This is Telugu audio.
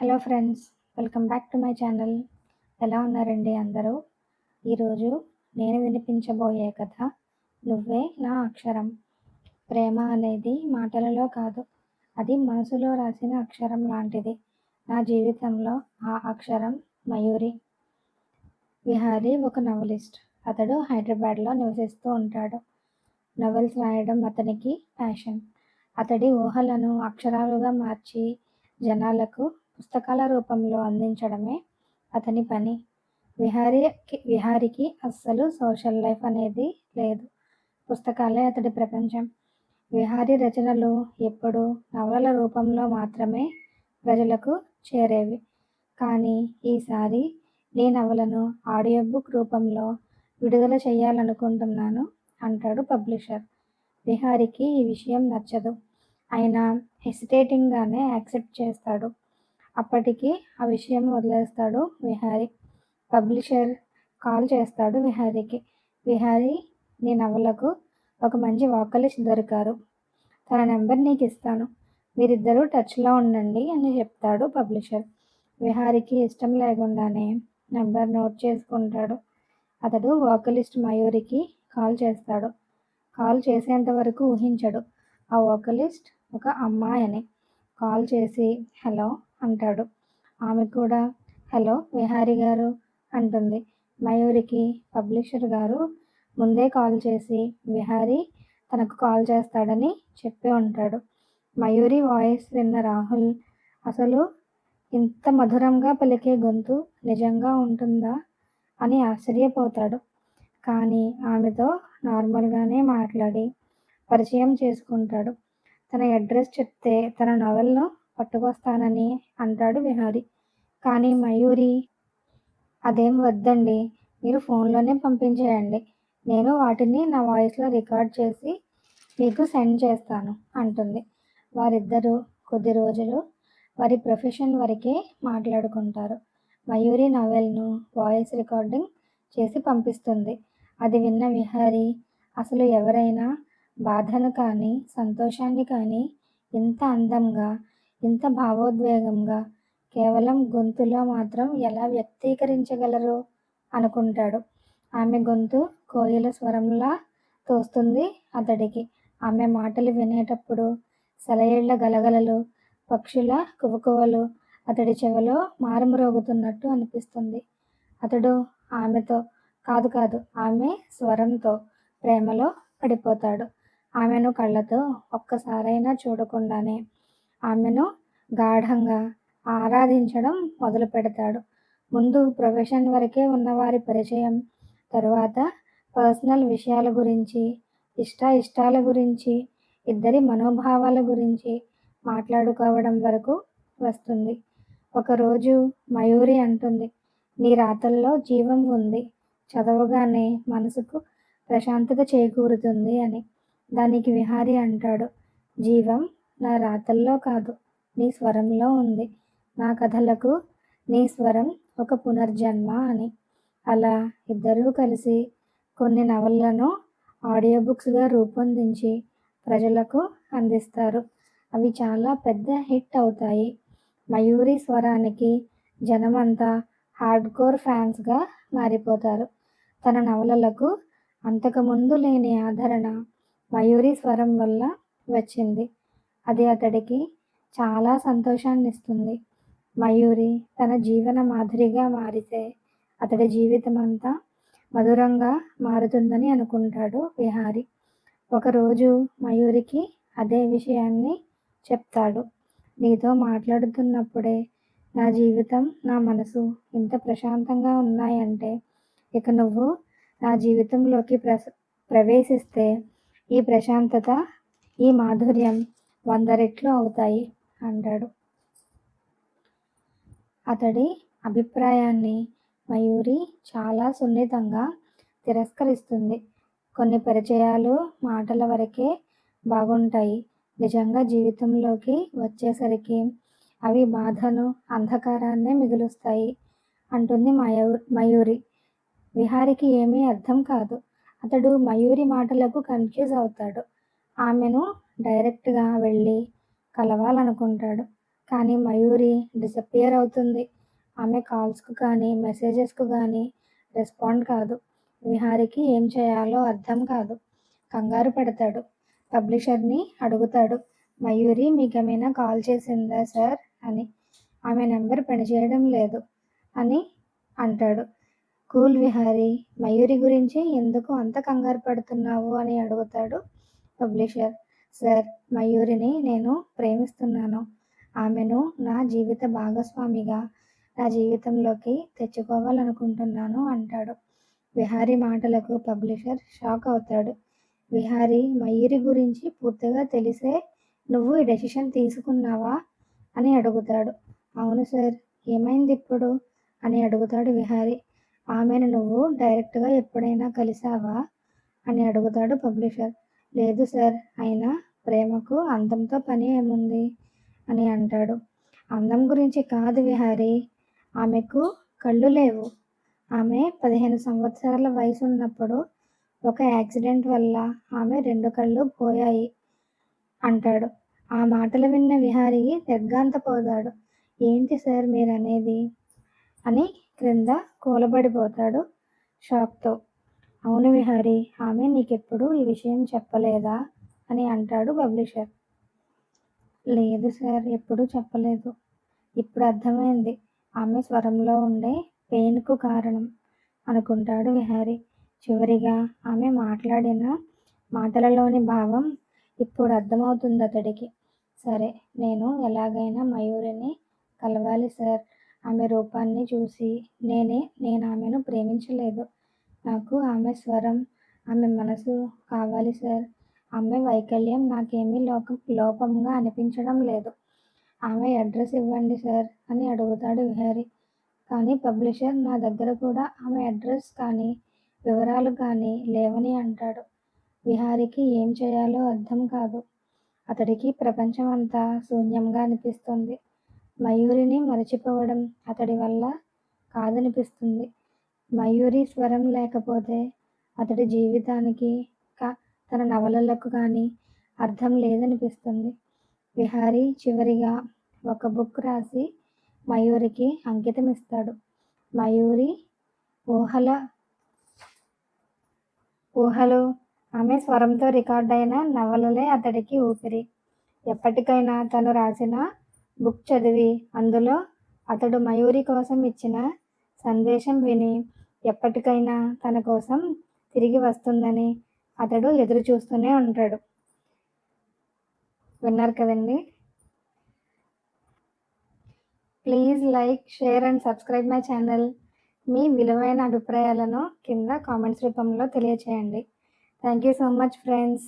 Hello friends welcome back to my channel. ఎలా ఉన్నారండి అందరూ? ఈరోజు నేను వినిపించబోయే కథ నువ్వే నా అక్షరం. ప్రేమ అనేది మాటలలో కాదు అది మనసులో రాసిన అక్షరం లాంటిది. నా జీవితంలో ఆ అక్షరం మయూరి. విహారీ ఒక నవలిస్ట్. అతడు హైదరాబాద్లో నివసిస్తూ ఉంటాడు. నవల్స్ రాయడం అతనికి ప్యాషన్. అతడి ఊహలను అక్షరాలుగా మార్చి జనాలకు పుస్తకాల రూపంలో అందించడమే అతని పని. విహారీకి విహారికి అస్సలు సోషల్ లైఫ్ అనేది లేదు. పుస్తకాలే అతడి ప్రపంచం. విహారీ రచనలు ఎప్పుడు నవలల రూపంలో మాత్రమే ప్రజలకు చేరేవి. కానీ ఈసారి నీ నవలను ఆడియో బుక్ రూపంలో విడుదల చేయాలనుకుంటున్నాను అంటాడు పబ్లిషర్. విహారికి ఈ విషయం నచ్చదు. అయినా హెసిటేటింగ్గానే యాక్సెప్ట్ చేస్తాడు. అప్పటికి ఆ విషయం వదిలేస్తాడు విహారీ. పబ్లిషర్ కాల్ చేస్తాడు విహారీకి. విహారీ నీ నవలకు ఒక మంచి వాకలిస్ట్ దొరికారు తన నెంబర్ నీకు ఇస్తాను. మీరిద్దరూ టచ్లో ఉండండి అని చెప్తాడు పబ్లిషర్. విహారీకి ఇష్టం లేకుండానే నెంబర్ నోట్ చేసుకుంటాడు. అతడు వాకలిస్ట్ మయూరికి కాల్ చేస్తాడు. కాల్ చేసేంత వరకు ఊహించడు. ఆ వాకలిస్ట్ ఒక అమ్మాయి అని. కాల్ చేసి హలో అంటాడు. ఆమె కూడా హలో విహారీ గారు అంటుంది. మయూరికి పబ్లిషర్ గారు ముందే కాల్ చేసి విహారీ తనకు కాల్ చేస్తాడని చెప్పి ఉంటాడు మయూరి వాయిస్ విన్న రాహుల్ అసలు ఇంత మధురంగా పలికే గొంతు నిజంగా ఉంటుందా అని ఆశ్చర్యపోతాడు. కానీ ఆమెతో నార్మల్గానే మాట్లాడి పరిచయం చేసుకుంటాడు. తన అడ్రస్ చెప్తే తన నవల్ను పట్టుకొస్తానని అంటాడు విహారి. కానీ మయూరి అదేం వద్దండి మీరు ఫోన్లోనే పంపించేయండి. నేను వాటిని నా వాయిస్లో రికార్డ్ చేసి మీకు సెండ్ చేస్తాను అంటుంది. వారిద్దరూ కొద్ది రోజులు వారి ప్రొఫెషన్ వరకే మాట్లాడుకుంటారు. మయూరి నవెల్ను వాయిస్ రికార్డింగ్ చేసి పంపిస్తుంది. అది విన్న విహారి అసలు ఎవరైనా బాధను కానీ సంతోషాన్ని కానీ ఇంత అందంగా ఇంత భావోద్వేగంగా కేవలం గొంతులో మాత్రం ఎలా వ్యక్తీకరించగలరు అనుకుంటాడు. ఆమె గొంతు కోయిల స్వరంలా తోస్తుంది అతడికి. ఆమె మాటలు వినేటప్పుడు సెలయేళ్ళ గలగలలు పక్షుల కువకువలు అతడి చెవిలో మారుమరోగుతున్నట్టు అనిపిస్తుంది. అతడు ఆమెతో కాదు కాదు ఆమె స్వరంతో ప్రేమలో పడిపోతాడు. ఆమెను కళ్ళతో ఒక్కసారైనా చూడకుండానే ఆమెను గాఢంగా ఆరాధించడం మొదలు పెడతాడు. ముందు ప్రొఫెషన్ వరకే ఉన్నవారి పరిచయం తరువాత పర్సనల్ విషయాల గురించి ఇష్ట ఇష్టాల గురించి ఇద్దరి మనోభావాల గురించి మాట్లాడుకోవడం వరకు వస్తుంది. ఒకరోజు మయూరి అంటుంది నీ రాతల్లో జీవం ఉంది. చదవగానే మనసుకు ప్రశాంతత చేకూరుతుంది అని. దానికి విహారి అంటాడు జీవం నా రాతల్లో కాదు నీ స్వరంలో ఉంది. నా కథలకు నీ స్వరం ఒక పునర్జన్మ అని. అలా ఇద్దరూ కలిసి కొన్ని నవలను ఆడియో బుక్స్గా రూపొందించి ప్రజలకు అందిస్తారు. అవి చాలా పెద్ద హిట్ అవుతాయి. మయూరి స్వరానికి జనమంతా హార్డ్ కోర్ ఫ్యాన్స్గా మారిపోతారు. తన నవలలకు అంతకుముందు లేని ఆదరణ మయూరి స్వరం వల్ల వచ్చింది. అది అతడికి చాలా సంతోషాన్ని ఇస్తుంది మయూరి తన జీవన మాధురిగా మారితే అతడి జీవితం అంతా మధురంగా మారుతుందని అనుకుంటాడు విహారి. ఒకరోజు మయూరికి అదే విషయాన్ని చెప్తాడు. నీతో మాట్లాడుతున్నప్పుడే నా జీవితం నా మనసు ఇంత ప్రశాంతంగా ఉన్నాయంటే ఇక నువ్వు నా జీవితంలోకి ప్ర ప్రవేశిస్తే ఈ ప్రశాంతత ఈ మాధుర్యం వంద రెట్లు అవుతాయి అంటాడు. అతడి అభిప్రాయాన్ని మయూరి చాలా సున్నితంగా తిరస్కరిస్తుంది. కొన్ని పరిచయాలు మాటల వరకే బాగుంటాయి. నిజంగా జీవితంలోకి వచ్చేసరికి అవి బాధను అంధకారాన్నే మిగులుస్తాయి అంటుంది మయూ మయూరి. విహారికి ఏమీ అర్థం కాదు. అతడు మయూరి మాటలకు కన్ఫ్యూజ్ అవుతాడు. ఆమెను డైరెక్ట్గా వెళ్ళి కలవాలనుకుంటాడు. కానీ మయూరి డిసప్పియర్ అవుతుంది. ఆమె కాల్స్కు కానీ మెసేజెస్కు కానీ రెస్పాండ్ కాదు. విహారికి ఏం చేయాలో అర్థం కాదు. కంగారు పడతాడు. పబ్లిషర్ని అడుగుతాడు. మయూరి మీకేమైనా కాల్ చేసిందా సార్? అని. ఆమె నెంబర్ పనిచేయడం లేదు అని అంటాడు. కూల్ విహారీ మయూరి గురించి ఎందుకు అంత కంగారు పడుతున్నావు అని అడుగుతాడు పబ్లిషర్. సార్ మయూరిని నేను ప్రేమిస్తున్నాను. ఆమెను నా జీవిత భాగస్వామిగా నా జీవితంలోకి తెచ్చుకోవాలనుకుంటున్నాను అంటాడు. విహారీ మాటలకు పబ్లిషర్ షాక్ అవుతాడు. విహారీ మయూరి గురించి పూర్తిగా తెలిసే నువ్వు ఈ డెసిషన్ తీసుకున్నావా అని అడుగుతాడు. అవును సార్ ఏమైంది ఇప్పుడు అని అడుగుతాడు విహారీ. ఆమెను నువ్వు డైరెక్ట్గా ఎప్పుడైనా కలిసావా అని అడుగుతాడు పబ్లిషర్. లేదు సార్ అయినా ప్రేమకు అందంతో పని ఏముంది? అని అంటాడు. అందం గురించి కాదు విహారీ. ఆమెకు కళ్ళు లేవు. ఆమె పదిహేను సంవత్సరాల వయసు ఉన్నప్పుడు ఒక యాక్సిడెంట్ వల్ల ఆమె రెండు కళ్ళు పోయాయి అంటాడు. ఆ మాటలు విన్న విహారీ పోతాడు ఏంటి సార్ మీరు అనేది అని క్రింద కూలబడిపోతాడు షాక్తో. అవును విహారీ ఆమె నీకెప్పుడు ఈ విషయం చెప్పలేదా? అని అంటాడు పబ్లిషర్. లేదు సార్ ఎప్పుడూ చెప్పలేదు. ఇప్పుడు అర్థమైంది. ఆమె స్వరంలో ఉండే పెయిన్కు కారణం అనుకుంటాడు విహారీ. చివరిగా ఆమె మాట్లాడిన మాటలలోని భావం ఇప్పుడు అర్థమవుతుంది అతడికి. సరే నేను ఎలాగైనా మయూరిని కలవాలి సార్. ఆమె రూపాన్ని చూసి నేనే నేను ఆమెను ప్రేమించలేదు. నాకు ఆమె స్వరం ఆమె మనసు కావాలి సార్. ఆమె వైకల్యం నాకేమీ లోకం లోపంగా అనిపించడం లేదు. ఆమె అడ్రస్ ఇవ్వండి సార్ అని అడుగుతాడు విహారి. కానీ పబ్లిషర్ నా దగ్గర కూడా ఆమె అడ్రస్ కానీ వివరాలు కానీ లేవని అంటాడు. విహారికి ఏం చేయాలో అర్థం కాదు. అతడికి ప్రపంచం అంతా శూన్యంగా అనిపిస్తుంది. మయూరిని మరచిపోవడం అతడి వల్ల కాదనిపిస్తుంది. మయూరి స్వరం లేకపోతే అతడి జీవితానికి తన నవలలకు కానీ అర్థం లేదనిపిస్తుంది. విహారీ చివరిగా ఒక బుక్ రాసి మయూరికి అంకితం ఇస్తాడు మయూరి ఊహల ఊహలు ఆమె స్వరంతో రికార్డైన నవలలే అతడికి ఊపిరి. ఎప్పటికైనా తను రాసిన బుక్ చదివి అందులో అతడు మయూరి కోసం ఇచ్చిన సందేశం విని ఎప్పటికైనా తన కోసం తిరిగి వస్తుందని అతడు ఎదురు చూస్తూనే ఉంటాడు. విన్నారు కదండి? Please like share and subscribe my channel. మీ విలువైన అభిప్రాయాలను కింద కామెంట్స్ రూపంలో తెలియచేయండి. Thank you so much friends.